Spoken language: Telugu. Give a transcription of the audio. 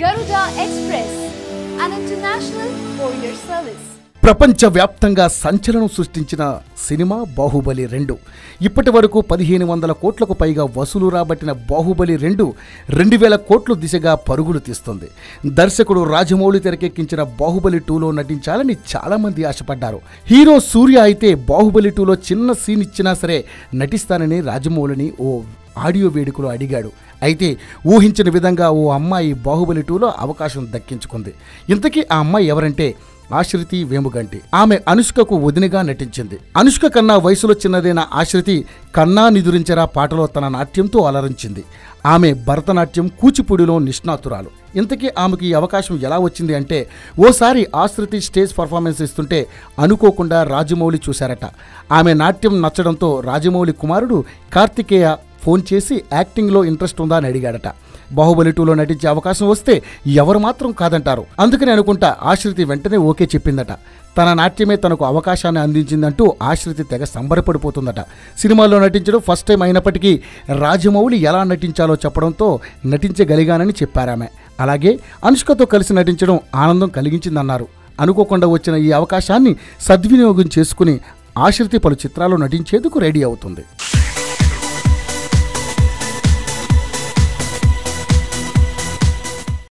Garuda express an international courier service. ప్రపంచవ్యాప్తంగా సంచలనం సృష్టించిన సినిమా బాహుబలి రెండు. ఇప్పటి వరకు పదిహేను వందల కోట్లకు పైగా వసూలు రాబట్టిన బాహుబలి రెండు రెండు వేల కోట్ల దిశగా పరుగులు తీస్తుంది. దర్శకుడు రాజమౌళి తెరకెక్కించిన బాహుబలి టూలో నటించాలని చాలామంది ఆశపడ్డారు. హీరో సూర్య అయితే బాహుబలి టూలో చిన్న సీన్ ఇచ్చినా సరే నటిస్తానని రాజమౌళిని ఓ ఆడియో వేడుకలో అడిగాడు. అయితే ఊహించిన విధంగా ఓ అమ్మాయి బాహుబలి టూలో అవకాశం దక్కించుకుంది. ఇంతకీ ఆ అమ్మాయి ఎవరంటే? ఆశ్రితి వేముగంటి. ఆమె అనుష్కకు వదినగా నటించింది. అనుష్క కన్నా వయసులో చిన్నదైన ఆశ్రితి కన్నా నిదురించరా పాటలో తన నాట్యంతో అలరించింది. ఆమె భరతనాట్యం కూచిపూడిలో నిష్ణాతురాలు. ఇంతకీ ఆమెకి ఈ అవకాశం ఎలా వచ్చింది అంటే ఓసారి ఆశ్రితి స్టేజ్ పర్ఫార్మెన్స్ ఇస్తుంటే అనుకోకుండా రాజమౌళి చూశారట. ఆమె నాట్యం నచ్చడంతో రాజమౌళి కుమారుడు కార్తికేయ ఫోన్ చేసి యాక్టింగ్లో ఇంట్రెస్ట్ ఉందా అని అడిగాడట. బాహుబలి టూలో నటించే అవకాశం వస్తే ఎవరు మాత్రం కాదంటారు. అందుకని అనుకుంటా ఆశ్రితి వెంటనే ఓకే చెప్పిందట. తన నాట్యమే తనకు అవకాశాన్ని అందించిందంటూ ఆశ్రితి తెగ సంబరపడిపోతుందట. సినిమాలో నటించడం ఫస్ట్ టైం అయినప్పటికీ రాజమౌళి ఎలా నటించాలో చెప్పడంతో నటించగలిగానని చెప్పారామె. అలాగే అనుష్కతో కలిసి నటించడం ఆనందం కలిగించిందన్నారు. అనుకోకుండా వచ్చిన ఈ అవకాశాన్ని సద్వినియోగం చేసుకుని ఆశ్రితి పలు చిత్రాల్లో నటించేందుకు రెడీ అవుతుంది.